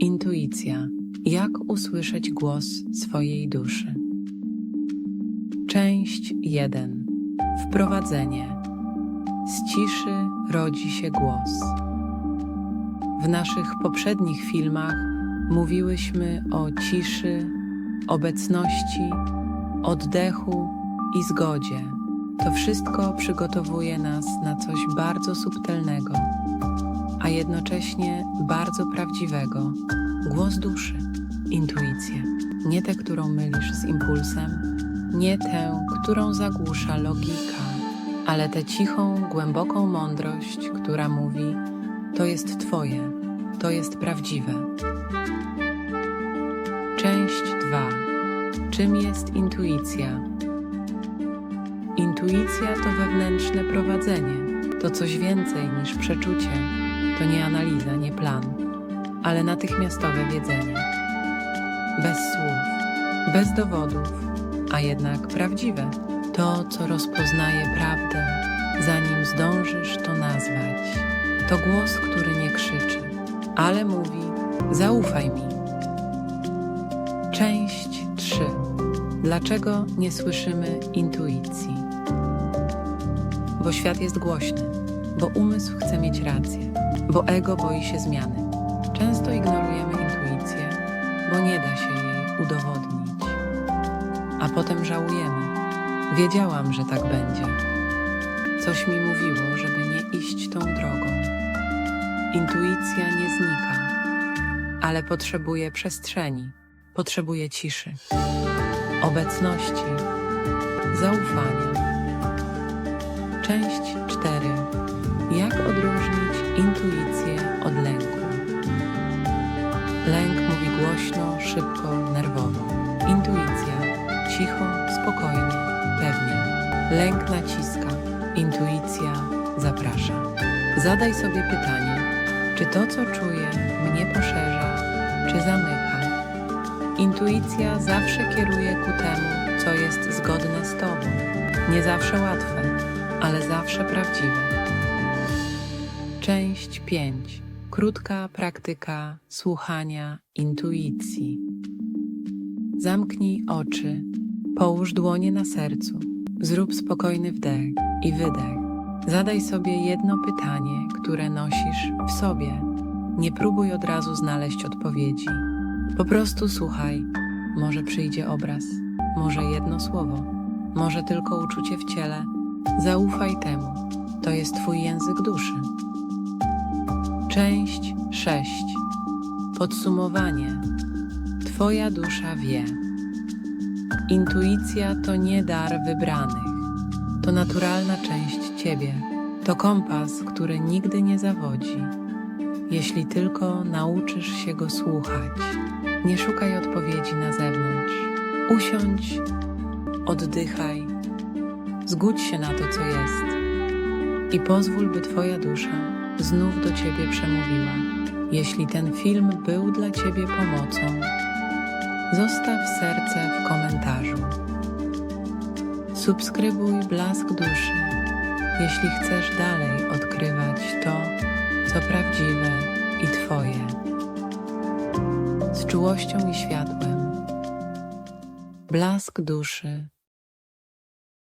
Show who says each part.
Speaker 1: Intuicja. Jak usłyszeć głos swojej duszy? Część 1. Wprowadzenie. Z ciszy rodzi się głos. W naszych poprzednich filmach mówiłyśmy o ciszy, obecności, oddechu i zgodzie. To wszystko przygotowuje nas na coś bardzo subtelnego, a jednocześnie bardzo prawdziwego głos duszy, intuicję. Nie tę, którą mylisz z impulsem, nie tę, którą zagłusza logika, ale tę cichą, głęboką mądrość, która mówi: To jest Twoje, to jest prawdziwe. Część 2. Czym jest intuicja? Intuicja to wewnętrzne prowadzenie, to coś więcej niż przeczucie, to nie analiza, nie plan, ale natychmiastowe wiedzenie. Bez słów, bez dowodów, a jednak prawdziwe. To, co rozpoznaje prawdę, zanim zdążysz to nazwać. To głos, który nie krzyczy, ale mówi: Zaufaj mi. Część 3. Dlaczego nie słyszymy intuicji? Bo świat jest głośny, bo umysł chce mieć rację, bo ego boi się zmiany. Często ignorujemy intuicję, bo nie da się jej udowodnić. A potem żałujemy. Wiedziałam, że tak będzie. Coś mi mówiło, żeby nie iść tą drogą. Intuicja nie znika, ale potrzebuje przestrzeni, potrzebuje ciszy, obecności, zaufania. Część 4. Intuicję od lęku? Lęk mówi głośno, szybko, nerwowo. Intuicja cicho, spokojnie, pewnie. Lęk naciska, intuicja zaprasza. Zadaj sobie pytanie, czy to, co czuję, mnie poszerza, czy zamyka. Intuicja zawsze kieruje ku temu, co jest zgodne z Tobą. Nie zawsze łatwe, ale zawsze prawdziwe. Część 5. Krótka praktyka słuchania intuicji. Zamknij oczy, połóż dłonie na sercu, zrób spokojny wdech i wydech. Zadaj sobie jedno pytanie, które nosisz w sobie. Nie próbuj od razu znaleźć odpowiedzi. Po prostu słuchaj. Może przyjdzie obraz, może jedno słowo, może tylko uczucie w ciele. Zaufaj temu. To jest Twój język duszy. Część 6. Podsumowanie. Twoja dusza wie. Intuicja to nie dar wybranych. To naturalna część Ciebie. To kompas, który nigdy nie zawodzi. Jeśli tylko nauczysz się go słuchać. Nie szukaj odpowiedzi na zewnątrz. Usiądź, oddychaj, zgódź się na to, co jest i pozwól, by Twoja dusza znów do Ciebie przemówiła. Jeśli ten film był dla Ciebie pomocą, zostaw serce w komentarzu. Subskrybuj Blask Duszy, jeśli chcesz dalej odkrywać to, co prawdziwe i Twoje. Z czułością i światłem. Blask duszy